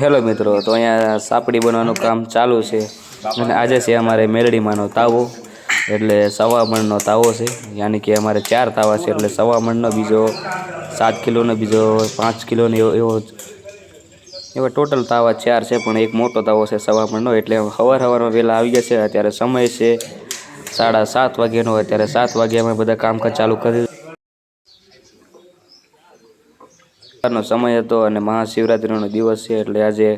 Hello મિત્રો, તો અહીંયા સાપડી બનવાનું કામ ચાલુ છે. અને આજે છે અમારે મેરડીમાંનો તાવો, એટલે સવા મણનો તાવો છે. યાની કે અમારે ચાર તાવા છે, એટલે સવા મણનો બીજો સાત કિલોનો, બીજો પાંચ કિલોનો એવો એવો એવા ટોટલ તાવા ચાર છે, પણ એક મોટો તાવો છે સવા મણનો એટલે હવાર હવારમાં વહેલા આવી ગયા છે, અત્યારે સમય છે સાડા સાત વાગ્યાનો. અત્યારે સાત વાગે અમે બધા કામકાજ ચાલુ કરી નો સમય હતો અને મહાશિવરાત્રિનો દિવસ છે એટલે આજે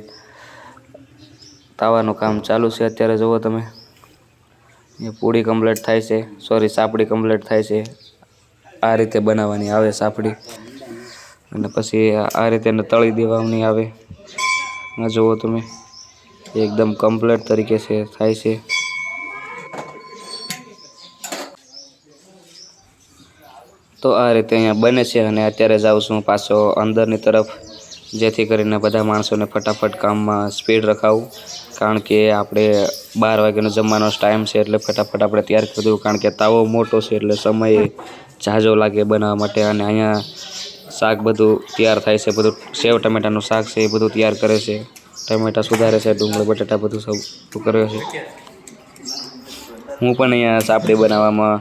તાવાનું કામ ચાલુ છે. અત્યારે જુઓ તમે. એ પૂડી કમ્પ્લીટ થાય છે. સોરી સાપડી કમ્પ્લીટ થાય છે. આ રીતે બનાવવાની આવે સાપડી. અને પછી આ રીતે તળી દેવાની આવે. જુઓ તમે. એકદમ કમ્પ્લીટ તરીકે છે, થાય છે. તો આ રીતે અહીંયા બને છે અને અત્યારે જાઉં છું પાછો અંદરની તરફ, જેથી કરીને બધા માણસોને ફટાફટ કામમાં સ્પીડ રખાવું. કારણ કે આપણે બાર વાગ્યાનો જમવાનો ટાઈમ છે એટલે ફટાફટ આપણે તૈયાર કરી દઉં કારણ કે તાવો મોટો છે એટલે સમય ઝાઝો લાગે બનાવવા માટે. અને અહીંયા શાક બધું તૈયાર થાય છે, બધું સેવ ટમેટાનું શાક છે, એ બધું તૈયાર કરે છે. ટમેટા સુધારે છે, ડુંગળી, બટાટા બધું સૌ કરે છે. હું પણ અહીંયા સાપડી બનાવવામાં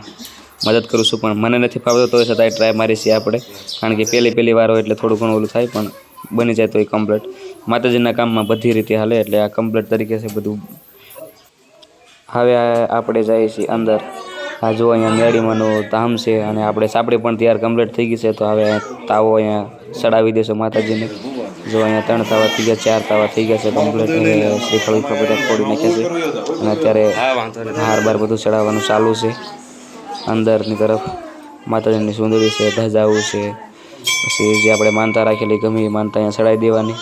મદદ કરું છું, પણ મને નથી ફાવતો તો છતાંય ટ્રાય મારી છીએ આપણે. કારણ કે પહેલી પહેલી વાર હોય એટલે થોડું ઘણું ઓલું થાય, પણ બની જાય તો એ કમ્પ્લેટ માતાજીના કામમાં બધી રીતે હાલે, એટલે આ કમ્પ્લેટ તરીકે છે બધું. હવે આપણે જઈએ છીએ અંદર. આ જો અહીંયા મેળીમાંનું ધામ છે અને આપણે સાપડી પણ તૈયાર કમ્પ્લીટ થઈ ગઈ છે, તો હવે તાવો અહીંયા ચડાવી દેશો માતાજીને. જો અહીંયા ત્રણ તાવા થઈ ગયા, ચાર તાવા થઈ ગયા છે કમ્પ્લીટ શ્રીફળ બધા ફોડી નાખ્યા છે. અને અત્યારે હાર બાર બધું ચડાવવાનું ચાલુ છે. અંદરની તરફ માતાજીની સુંદરી છે, ધજાવું છે. પછી જે આપણે માનતા રાખેલી ગમે એ માનતા અહીંયા ચડાવી દેવાની.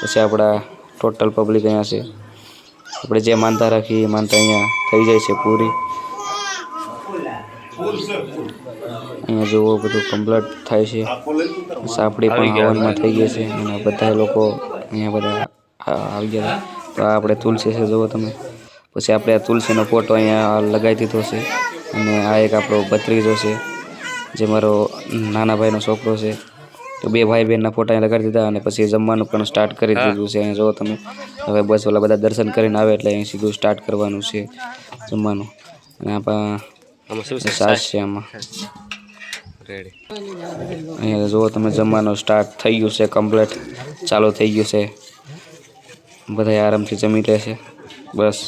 પછી આપણા ટોટલ પબ્લિક અહીંયા છે. આપણે જે માનતા રાખીએ એ માનતા અહીંયા થઈ જાય છે પૂરી. અહીંયા જુઓ બધું કમ્પ્લીટ થાય છે. સાપડી પણ હવનમાં થઈ ગઈ છે અને બધા લોકો અહીંયા બધા આવી ગયા તો આપણે તુલસી છે, જુઓ તમે. પછી આપણે આ તુલસીનો ફોટો અહીંયા લગાવી દીધો છે. અને આ એક આપણો ભત્રીજો છે જે મારો નાના ભાઈનો છોકરો છે. તો બે ભાઈ બહેનના ફોટા અહીં લગાડી દીધા અને પછી જમવાનું પણ સ્ટાર્ટ કરી દીધું છે. અહીં જો તમે હવે બસ ઓલા બધા દર્શન કરીને આવે એટલે અહીં સીધું સ્ટાર્ટ કરવાનું છે જમવાનું. અને આપણા સાસ છે આમાં. અહીંયા જુઓ તમે જમવાનું સ્ટાર્ટ થઈ ગયું છે કમ્પ્લીટ ચાલુ થઈ ગયું છે. બધા આરામથી જમી લે છે. બસ.